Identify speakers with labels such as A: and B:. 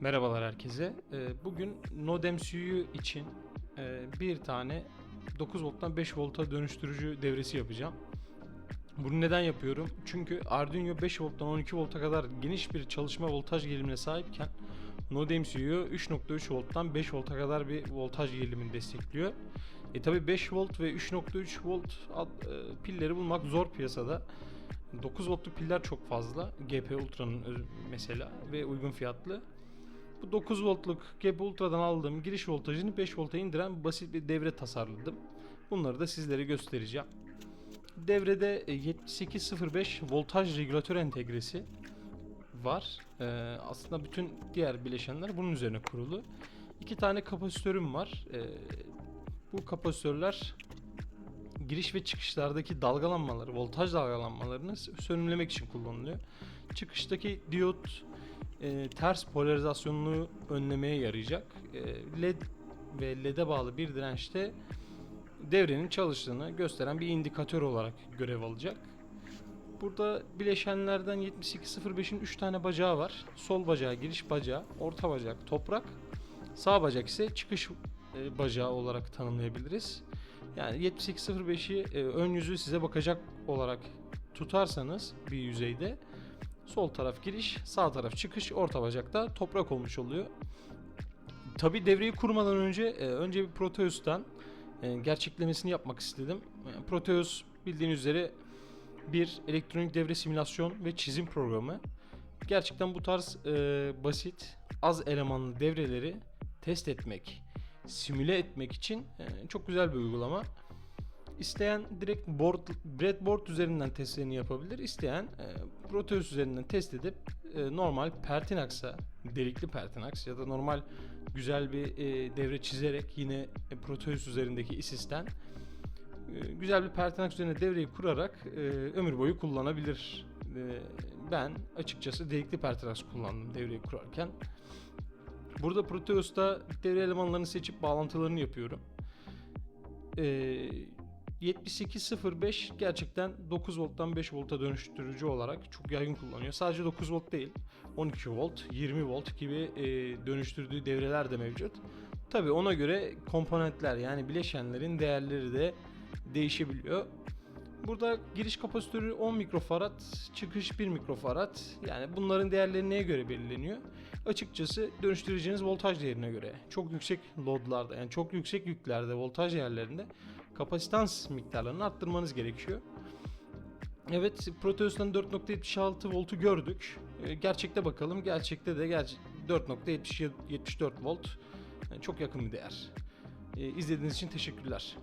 A: Merhabalar herkese. Ee, Bugün NodeMCU için e, bir tane 9 volttan 5 volta dönüştürücü devresi yapacağım. Bunu neden yapıyorum? Çünkü Arduino 5 volttan 12 volta kadar geniş bir çalışma voltaj gerilimine sahipken NodeMCU 3.3 volttan 5 volta kadar bir voltaj gerilimini destekliyor. E tabi 5 volt ve 3.3 volt e, pilleri bulmak zor piyasada. 9 voltluk piller çok fazla. GP Ultra'nın öz- mesela ve uygun fiyatlı. Bu 9 voltluk GP Ultra'dan aldığım giriş voltajını 5 volta indiren basit bir devre tasarladım. Bunları da sizlere göstereceğim. Devrede e, 7805 voltaj regülatör entegresi var. Ee, aslında bütün diğer bileşenler bunun üzerine kurulu. İki tane kapasitörüm var. Ee, bu kapasitörler giriş ve çıkışlardaki dalgalanmaları, voltaj dalgalanmalarını sönümlemek için kullanılıyor. Çıkıştaki diyot e, ters polarizasyonunu önlemeye yarayacak. E, LED ve LED'e bağlı bir dirençte devrenin çalıştığını gösteren bir indikatör olarak görev alacak. Burada bileşenlerden 7805'in 3 tane bacağı var. Sol bacağı giriş bacağı, orta bacak toprak, sağ bacak ise çıkış e, bacağı olarak tanımlayabiliriz. Yani 7805'i e, ön yüzü size bakacak olarak tutarsanız bir yüzeyde sol taraf giriş, sağ taraf çıkış, orta bacakta toprak olmuş oluyor. Tabi devreyi kurmadan önce e, önce bir Proteus'tan e, gerçeklemesini yapmak istedim. E, Proteus bildiğiniz üzere bir elektronik devre simülasyon ve çizim programı. Gerçekten bu tarz e, basit, az elemanlı devreleri test etmek, simüle etmek için e, çok güzel bir uygulama. İsteyen direkt board, breadboard üzerinden testlerini yapabilir. İsteyen e, Proteus üzerinden test edip e, normal Pertinax'a, delikli Pertinax ya da normal güzel bir e, devre çizerek yine e, Proteus üzerindeki ISIS'ten e, güzel bir Pertinax üzerine devreyi kurarak e, ömür boyu kullanabilir. E, ben açıkçası delikli Pertinax kullandım devreyi kurarken. Burada Proteus'ta devre elemanlarını seçip bağlantılarını yapıyorum. E, 7805 gerçekten 9 volttan 5 volta dönüştürücü olarak çok yaygın kullanıyor. Sadece 9 volt değil, 12 volt, 20 volt gibi e, dönüştürdüğü devreler de mevcut. Tabi ona göre komponentler yani bileşenlerin değerleri de değişebiliyor. Burada giriş kapasitörü 10 mikrofarad, çıkış 1 mikrofarad. Yani bunların değerleri neye göre belirleniyor? Açıkçası dönüştüreceğiniz voltaj değerine göre. Çok yüksek loadlarda yani çok yüksek yüklerde voltaj yerlerinde kapasitans miktarlarını arttırmanız gerekiyor. Evet Proteus'tan 4.76 voltu gördük. Ee, Gerçekte bakalım. Gerçekte de gerçi 4.74 volt. Çok yakın bir değer. Ee, İzlediğiniz için teşekkürler.